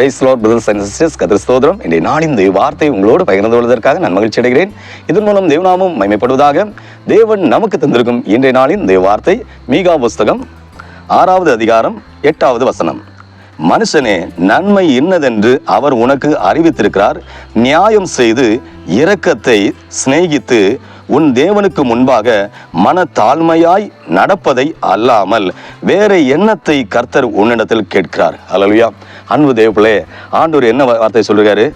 Praise brothers and sisters Kathir இன்றைய நாளின் இந்த வார்த்தை உங்களோடு பகிர்ந்து கொள்வதற்காக நான் மகிழ்ச்சி அடைகிறேன். இதன் மூலம் தேவநாமம் மைமைப்படுவதாக தேவன் நமக்கு தந்திருக்கும் இன்றைய நாளின் இந்த வார்த்தை மீகா புஸ்தகம் ஆறாவது அதிகாரம் எட்டாவது வசனம். மனுஷனே நன்மை இன்னதென்று அவர் உனக்கு அறிவித்திருக்கிறார். நியாயம் செய்து இரக்கத்தை சிநேகித்து உன் தேவனுக்கு முன்பாக மன தாழ்மையாய் நடப்பதை அல்லாமல் வேற எண்ணத்தை கர்த்தர் உன்னிடத்தில் கேட்கிறார். அலலுயா அன்பு தேவப்பிள்ளே ஆண்டவர் என்ன வார்த்தை சொல்லுகிறாரு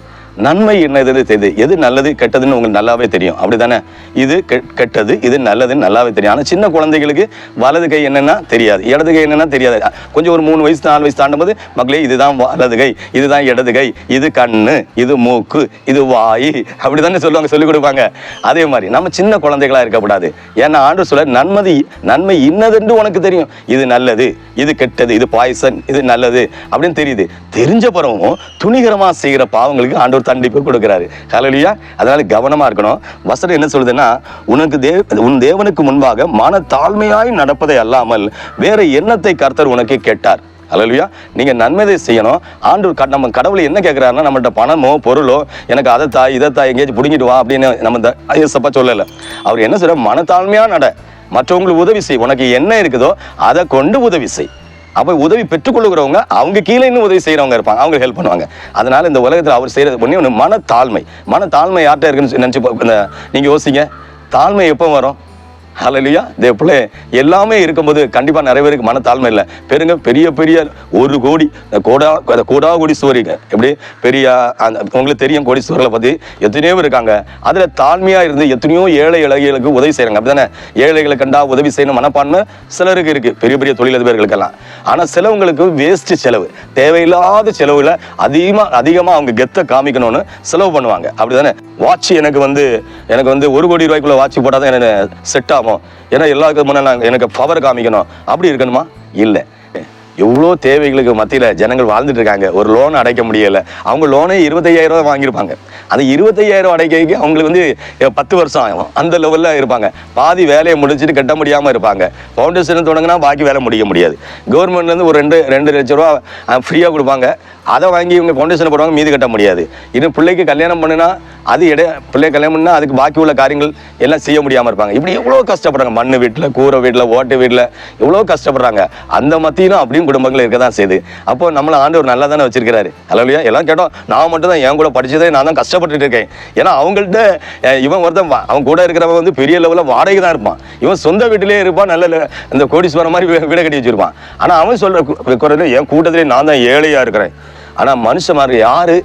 நன்மை என்னது தெரியுது. எது நல்லது கெட்டதுன்னு உங்களுக்கு நல்லாவே தெரியும். அப்படிதானே இது கெட்டது இது நல்லதுன்னு நல்லாவே தெரியும். ஆனால் சின்ன குழந்தைகளுக்கு வலது கை என்னென்னா தெரியாது. இடது கை என்னென்னா தெரியாது. கொஞ்சம் ஒரு மூணு வயசு நாலு வயசு தாண்டும் போது மக்களே இதுதான் வலது கை இதுதான் இடது கை இது கண்ணு இது மூக்கு இது வாய். அப்படி தானே சொல்லுவாங்க சொல்லிக் கொடுப்பாங்க. அதே மாதிரி நம்ம சின்ன குழந்தைகளா இருக்கக்கூடாது. ஏன்னா ஆண்டு சொல்ல நன்மதி நன்மை இன்னதென்று உனக்கு தெரியும். இது நல்லது இது கெட்டது இது பாய்சன் இது நல்லது அப்படின்னு தெரியுது. தெரிஞ்ச பிறகும் துணிகரமாக செய்கிற பாவங்களுக்கு ஆண்டவர் தண்டிப்பு கொடுக்கிறாரு. ஹலலியா அதனால கவனமா இருக்கணும். வசனம் என்ன சொல்லுதுன்னா உனக்கு தேவ உன் தேவனுக்கு முன்பாக மன தாழ்மையாய் நடப்பதை அல்லாமல் வேற எண்ணத்தை கர்த்தர் உனக்கு கேட்டார். ஹalleluya நீங்கள் நன்மைதை செய்யணும். ஆண்டு நம்ம கடவுளை என்ன கேட்குறாருன்னா நம்மள்ட்ட பணமோ பொருளோ எனக்கு அதை தாய் இதை தாய் எங்கேயாச்சும் பிடிங்கிட்டு வா அப்படின்னு நம்ம த- ஐயப்பா சொல்லலை. அவர் என்ன சொல்ற மனத்தாழ்மையாக நட. மற்றவங்களுக்கு உதவி செய். உனக்கு என்ன இருக்குதோ அதை கொண்டு உதவி செய். அப்போ உதவி பெற்றுக்கொள்ளுகிறவங்க அவங்க கீழே இன்னும் உதவி செய்கிறவங்க இருப்பாங்க. அவங்க ஹெல்ப் பண்ணுவாங்க. அதனால் இந்த உலகத்தில் அவர் செய்கிறது ஒன்றே ஒன்று மனத்தாழ்மை. மனத்தாழ்மை யார்கிட்ட இருக்குன்னு நினச்சி நீங்கள் யோசிங்க. தாழ்மை எப்போ வரும்? ஹலலியா இதே போல எல்லாமே இருக்கும்போது கண்டிப்பாக நிறைய பேருக்கு மனத்தாழ்மை இல்லை. பெருங்க பெரிய பெரிய ஒரு கோடி கோடா கோடா கோடி சுவரிங்க. எப்படி? பெரிய அந்த உங்களுக்கு தெரியும் கோடி சுவர்களை பற்றி எத்தனையோ இருக்காங்க. அதில் தாழ்மையாக இருந்து எத்தனையோ ஏழை இளைஞர்களுக்கு உதவி செய்கிறாங்க அப்படி தானே ஏழைகளை கண்டா உதவி செய்யணும் மனப்பான்மை சிலருக்கு இருக்குது பெரிய பெரிய தொழிலதிபர்களுக்கெல்லாம். ஆனால் சிலவங்களுக்கு வேஸ்ட்டு செலவு. தேவையில்லாத செலவில் அதிகமாக அதிகமாக அவங்க கெத்தை காமிக்கணும்னு செலவு பண்ணுவாங்க. அப்படி தானே வாட்ச் எனக்கு வந்து எனக்கு வந்து ஒரு கோடி ரூபாய்க்குள்ள வாட்ச் போட்டால் தான் எனக்கு செட் ஆகும். ஏன்னா எல்லாருக்கும் முன்னாடி எனக்கு பவர் காமிக்கணும். அப்படி இருக்கணுமா? இல்லை. எவ்வளோ தேவைகளுக்கு மத்தியில் ஜனங்கள் வாழ்ந்துட்டு இருக்காங்க. ஒரு லோன் அடைக்க முடியலை. அவங்க லோனே இருபத்தையாயிரம் ரூபா வாங்கியிருப்பாங்க. அந்த இருபத்தையாயிரம் அடைக்க அவங்களுக்கு வந்து பத்து வருஷம் ஆகும். அந்த லெவலில் இருப்பாங்க. பாதி வேலையை முடிச்சுட்டு கட்ட முடியாமல் இருப்பாங்க. ஃபவுண்டேஷன் தொடங்கினா பாக்கி வேலை முடிக்க முடியாது. கவர்மெண்ட்லேருந்து ஒரு ரெண்டு ரெண்டு லட்ச ரூபா ஃப்ரீயாக கொடுப்பாங்க. அதை வாங்கி இவங்க ஃபவுண்டேஷன் போடுவாங்க மீதி கட்ட முடியாது. இன்னும் பிள்ளைக்கு கல்யாணம் பண்ணுனா அது இட பிள்ளை கல்யாணம் பண்ணால் அதுக்கு பாக்கி உள்ள காரியங்கள் எல்லாம் செய்ய முடியாமல் இருப்பாங்க. இப்படி எவ்வளோ கஷ்டப்படுறாங்க. மண்ணு வீட்டில் கூரை வீட்டில் ஓட்டு வீட்டில் எவ்வளோ கஷ்டப்படுறாங்க. அந்த மத்தியிலும் அப்படியும் குடும்பங்கள் இருக்க தான் செய்யுது. அப்போ நம்மளை ஆண்டவர் நல்லா தானே வச்சிருக்கிறாரு. அல்லையா எல்லாம் கேட்டோம் நான் மட்டும் தான் என் கூட படிச்சதே நான் தான் கஷ்டப்பட்டுட்டு இருக்கேன். ஏன்னா அவங்கள்ட்ட இவன் ஒருத்தன் அவன் கூட இருக்கிறவன் வந்து பெரிய லெவலில் வாடகை தான் இருப்பான். இவன் சொந்த வீட்டிலே இருப்பான் நல்ல இந்த கோடீஸ்வரம் மாதிரி வீடை கட்டி வச்சிருப்பான். ஆனால் அவன் சொல்கிற குறையில் என் கூட்டத்திலே நான் தான் ஏழையாக இருக்கிறேன். ஆனால் மனுஷன் மாதிரி யார்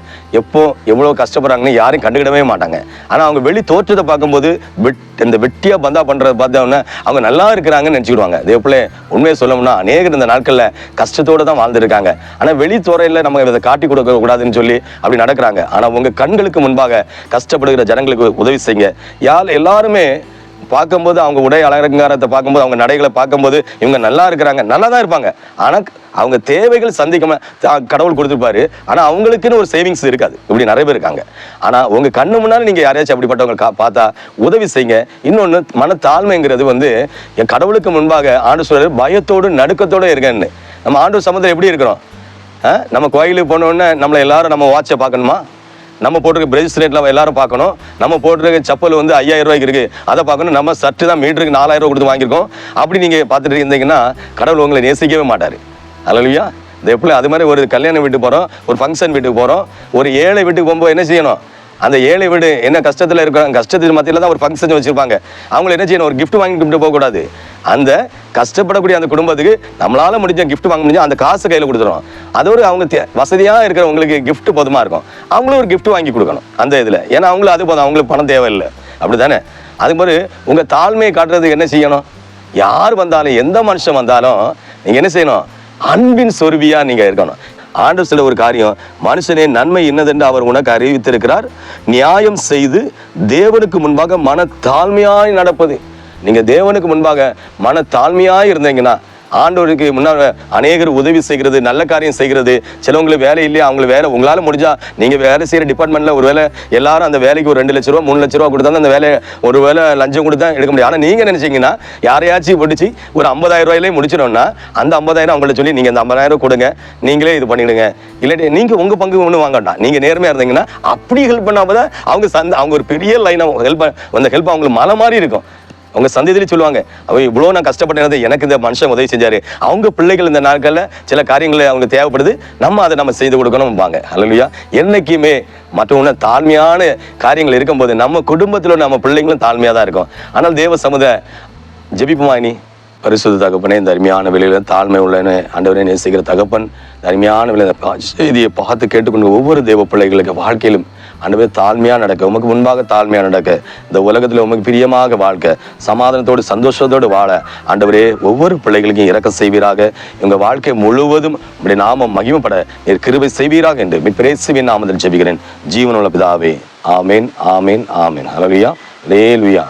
எப்போ எவ்வளோ கஷ்டப்படுறாங்கன்னு யாரும் கண்டுக்கிடவே மாட்டாங்க. ஆனால் அவங்க வெளி தோற்றத்தை பார்க்கும்போது வெட் இந்த வெட்டியாக பந்தா பண்ணுறத பார்த்தோன்னே அவங்க நல்லா இருக்கிறாங்கன்னு நினச்சிக்கிடுவாங்க. அதே போல உண்மையை சொல்லணும்னா அநேகர் இந்த நாட்களில் கஷ்டத்தோடு தான் வாழ்ந்துருக்காங்க. ஆனால் வெளி துறையில் நம்ம இதை காட்டி கொடுக்க கூடாதுன்னு சொல்லி அப்படி நடக்கிறாங்க. ஆனால் உங்கள் கண்களுக்கு முன்பாக கஷ்டப்படுகிற ஜனங்களுக்கு உதவி செய்யுங்க. யார் எல்லாருமே பார்க்கும்போது அவங்க உடை அலங்காரத்தை பார்க்கும்போது அவங்க நடைகளை பார்க்கும்போது இவங்க நல்லா இருக்கிறாங்க நல்லா தான் இருப்பாங்க. ஆனால் அவங்க தேவைகள் சந்திக்காம கடவுள் கொடுத்துருப்பாரு. ஆனால் அவங்களுக்குன்னு ஒரு சேவிங்ஸ் இருக்காது. இப்படி நிறைய பேர் இருக்காங்க. ஆனால் உங்கள் கண்ணு முன்னாடி நீங்கள் யாரையாச்சும் அப்படிப்பட்டவங்க கா- பார்த்தா உதவி செய்யுங்க. இன்னொன்று மனத்தாழ்மைங்கிறது வந்து என் கடவுளுக்கு முன்பாக ஆண்டு சொல்றாரு பயத்தோடு நடுக்கத்தோடு இருக்கேன்னு நம்ம ஆண்டு சமுதாயம் எப்படி இருக்கிறோம்? ஆ? நம்ம கோயிலுக்கு போனோடனே நம்மளை எல்லாரும் நம்ம வாட்சை பார்க்கணுமா? நம்ம போட்டிருக்க பிரேஸ்லெட்ல எல்லாரும் பார்க்கணும். நம்ம போட்டிருக்க செப்பல் வந்து ஐயாயிரம் ரூபாய்க்கு இருக்குது அதை பார்க்கணும். நம்ம சட்டு தான் மீட்டருக்கு நாலாயிரம் ரூபா கொடுத்து வாங்கியிருக்கோம். அப்படி நீங்கள் பார்த்துட்டு இருந்தீங்கன்னா கடவுள் உங்களை நேசிக்கவே மாட்டார். அல்லையா இது எப்படி அது மாதிரி ஒரு கல்யாணம் வீட்டுக்கு போகிறோம் ஒரு ஃபங்க்ஷன் வீட்டுக்கு போகிறோம் ஒரு ஏழை வீட்டுக்கு போகும்போது என்ன செய்யணும்? அந்த ஏழை வீடு என்ன கஷ்டத்தில் இருக்கிறாங்க கஷ்டத்துக்கு மத்தியில் தான் ஒரு ஃபங்க்ஷன் வச்சுருப்பாங்க. அவங்களை என்ன செய்யணும்? ஒரு கிஃப்ட் வாங்கி கொண்டு போகக்கூடாது. அந்த கஷ்டப்படக்கூடிய அந்த குடும்பத்துக்கு நம்மளால முடிஞ்ச கிஃப்ட் வாங்க முடிஞ்சா அந்த காசு கையில கொடுத்துருவோம் அதோடு அவங்க தே- இருக்கிறவங்களுக்கு கிஃப்ட் போதுமாக இருக்கும். அவங்களும் ஒரு கிஃப்ட் வாங்கி கொடுக்கணும். அந்த இதில். ஏன்னா அவங்களும் அது போதும். அவங்களுக்கு பணம் தேவையில்லை. அப்படிதானே அது மாதிரி உங்கள் தாழ்மையை காட்டுறதுக்கு என்ன செய்யணும்? யார் வந்தாலும் எந்த மனுஷன் வந்தாலும் நீங்கள் என்ன செய்யணும்? அன்பின் சொருவியாக நீங்கள் இருக்கணும். ஆண்டு சில ஒரு காரியம் மனுஷனே நன்மை என்னதென்று அவர் உனக்கு அறிவித்திருக்கிறார். நியாயம் செய்து தேவனுக்கு முன்பாக மன தாழ்மையாய் நடப்பது. நீங்கள் தேவனுக்கு முன்பாக மன தாழ்மையாக இருந்தீங்கன்னா ஆண்டவருக்கு முன்னால் அநேகர் உதவி செய்கிறது நல்ல காரியம் செய்கிறது. சிலவங்களுக்கு வேலை இல்லையா? அவங்களுக்கு வேலை உங்களால் முடிஞ்சால் நீங்கள் வேலை செய்கிற டிபார்ட்மெண்ட்டில் ஒரு வேலை எல்லாரும் அந்த வேலைக்கு ஒரு ரெண்டு லட்ச ரூபா மூணு லட்ச ரூபா கொடுத்தா அந்த வேலை ஒரு வேலை லஞ்சம் கொடுத்தா எடுக்க முடியும். ஆனால் நீங்கள் நினச்சிங்கன்னா யாரையாச்சும் பிடிச்சி ஒரு ஐம்பதாயிரம் ரூபாயிலே முடிச்சிடணும்னா அந்த ஐம்பதாயிரம் அவங்கள்ட்ட சொல்லி நீங்கள் அந்த ஐம்பதாயிரம் கொடுங்க. நீங்களே இது பண்ணிடுங்க. இல்லாட்டி நீங்கள் உங்கள் பங்கு ஒன்றும் வாங்க வேண்டாம். நீங்கள் நேர்மையாக இருந்தீங்கன்னா அப்படி ஹெல்ப் பண்ணாமல் தான் அவங்க சந்த அவங்க ஒரு பெரிய லைனாக ஹெல்ப் அந்த ஹெல்ப் அவங்களுக்கு மலை மாதிரி இருக்கும். அவங்க சந்ததியில சொல்லுவாங்க அவ இவ்வளோ நான் கஷ்டப்பட்டது எனக்கு இந்த மனுஷன் உதவி செஞ்சாரு. அவங்க பிள்ளைகள் இந்த நாட்களில் சில காரியங்களை அவங்க தேவைப்படுது நம்ம அதை நம்ம செய்து கொடுக்கணும்பாங்க. அல்லையா என்னைக்குமே மற்றவங்க தாழ்மையான காரியங்கள் இருக்கும்போது நம்ம குடும்பத்தில் நம்ம பிள்ளைங்களும் தாழ்மையாக தான் இருக்கும். ஆனால் தேவ சமுதாய ஜெபிப்புமாயினி பரிசுத்த தகப்பனே இந்த அருமையான விலையில தாழ்மை உள்ளன ஆண்டவரே நேசிக்கிற தகப்பன் இந்த அருமையான விலையில செய்தியை பார்த்து கேட்டுக்கொண்டு ஒவ்வொரு தேவ பிள்ளைகளுக்கு வாழ்க்கையிலும் ஆண்டவே தாழ்மையாக நடக்க. உமக்கு முன்பாக தாழ்மையாக நடக்க. இந்த உலகத்தில் உமக்கு பிரியமாக வாழ்க்க சமாதானத்தோடு சந்தோஷத்தோடு வாழ. ஆண்டவரே ஒவ்வொரு பிள்ளைகளுக்கும் இறக்க செய்வீராக. இவங்க வாழ்க்கை முழுவதும் இப்படி நாமம் மகிமப்பட. நீர் கிருபை செய்வீராக என்று பிரேசுவின் நாமத்தில் ஜெபிக்கிறேன். ஜீவனுள்ள பிதாவே. ஆமேன் ஆமேன் ஆமேன். ஹalleluya. லேலுயா